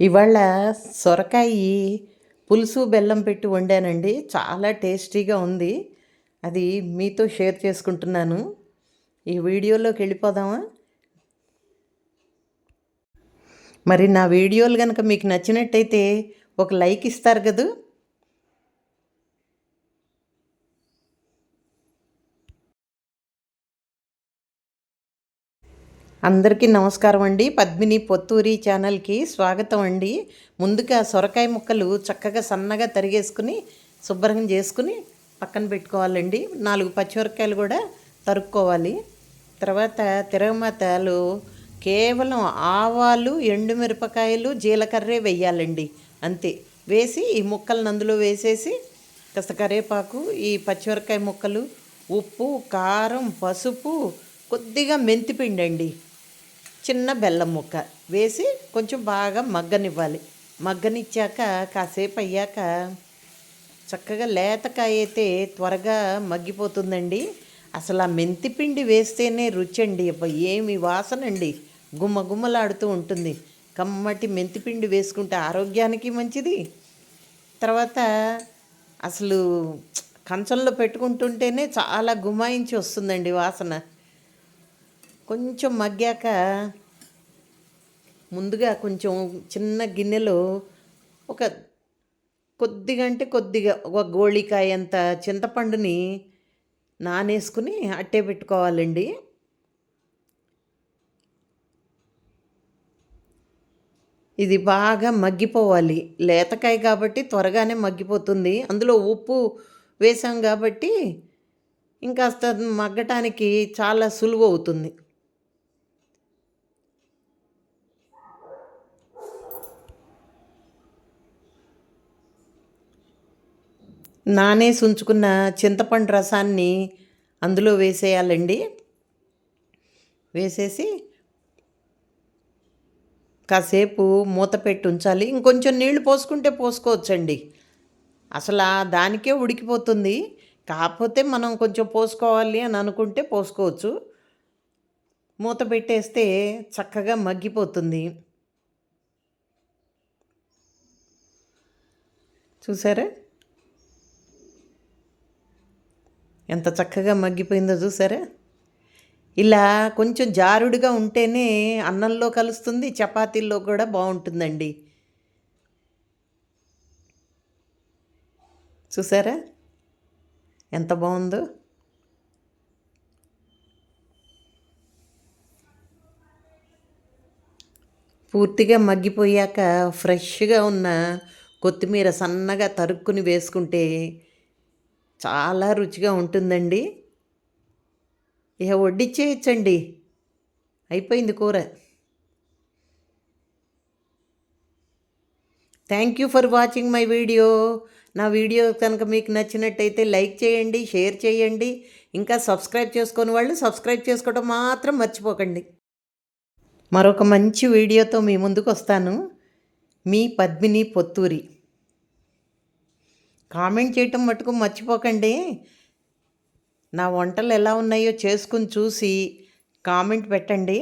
ఇవాళ సొరకాయ పులుసు బెల్లం పెట్టి వండానండి. చాలా టేస్టీగా ఉంది. అది మీతో షేర్ చేసుకుంటున్నాను. ఈ వీడియోలోకి వెళ్ళిపోదామా? మరి నా వీడియోలు కనుక మీకు నచ్చినట్టయితే ఒక లైక్ ఇస్తారు కదూ? అందరికీ నమస్కారం అండి. పద్మిని పొత్తూరి ఛానల్కి స్వాగతం అండి. ముందుగా సొరకాయ ముక్కలు చక్కగా సన్నగా తరిగేసుకుని శుభ్రంగా చేసుకుని పక్కన పెట్టుకోవాలండి. నాలుగు పచ్చిమిరకాయలు కూడా తరుక్కోవాలి. తర్వాత తిరగమాతలు కేవలం ఆవాలు ఎండుమిరపకాయలు జీలకర్రే వేయాలండి. అంతే. వేసి ఈ ముక్కలను అందులో వేసేసి కాస్త కరేపాకు ఈ పచ్చిమిరకాయ ముక్కలు ఉప్పు కారం పసుపు కొద్దిగా మెంతిపిండి అండి చిన్న బెల్లం ముక్క వేసి కొంచెం బాగా మగ్గనివ్వాలి. మగ్గనిచ్చాక కాసేపు అయ్యాక చక్కగా లేతకాయ అయితే త్వరగా మగ్గిపోతుందండి. అసలు ఆ మెంతిపిండి వేస్తేనే రుచి అండి అబ్బా ఏమి వాసన అండి గుమ్మగుమ్మలాడుతూ ఉంటుంది. కమ్మటి మెంతిపిండి వేసుకుంటే ఆరోగ్యానికి మంచిది. తర్వాత అసలు కంచంలో పెట్టుకుంటుంటేనే చాలా గుమాయించి వస్తుందండి వాసన. కొంచెం మగ్గాక ముందుగా కొంచెం చిన్న గిన్నెలో ఒక కొద్దిగా అంటే కొద్దిగా ఒక గోళికాయ అంత చింతపండుని నానేసుకుని అట్టే పెట్టుకోవాలండి. ఇది బాగా మగ్గిపోవాలి. లేతకాయ కాబట్టి త్వరగానే మగ్గిపోతుంది. అందులో ఉప్పు వేసాం కాబట్టి ఇంకాస్త మగ్గటానికి చాలా సులువు అవుతుంది. నానేసి ఉంచుకున్న చింతపండు రసాన్ని అందులో వేసేయాలండి. వేసేసి కాసేపు మూత పెట్టి ఉంచాలి. ఇంకొంచెం నీళ్ళు పోసుకుంటే పోసుకోవచ్చండి. అసలు దానికే ఉడికిపోతుంది. కాకపోతే మనం కొంచెం పోసుకోవాలి అని అనుకుంటే పోసుకోవచ్చు. మూత పెట్టేస్తే చక్కగా మగ్గిపోతుంది. చూసారా? ఎంత చక్కగా మగ్గిపోయిందో చూసారా? ఇలా కొంచెం జారుడుగా ఉంటేనే అన్నంలో కలుస్తుంది చపాతీల్లో కూడా బాగుంటుందండి. చూసారా? ఎంత బాగుందో? పూర్తిగా మగ్గిపోయాక ఫ్రెష్గా ఉన్న కొత్తిమీర సన్నగా తరుక్కుని వేసుకుంటే చాలా రుచిగా ఉంటుందండి. ఇక వడ్డిచ్చేయచ్చండి. అయిపోయింది కూర. Thank you for watching my video నా వీడియో కనుక మీకు నచ్చినట్టయితే లైక్ చేయండి షేర్ చేయండి. ఇంకా సబ్స్క్రైబ్ చేసుకొని వాళ్ళు సబ్స్క్రైబ్ చేసుకోవడం మాత్రం మర్చిపోకండి. మరొక మంచి వీడియోతో మీ ముందుకు వస్తాను మీ పద్మిని పొత్తూరి. కామెంట్ చేయటం మటుకు మర్చిపోకండి. నా వంటలు ఎలా ఉన్నాయో చేసుకుని చూసి కామెంట్ పెట్టండి.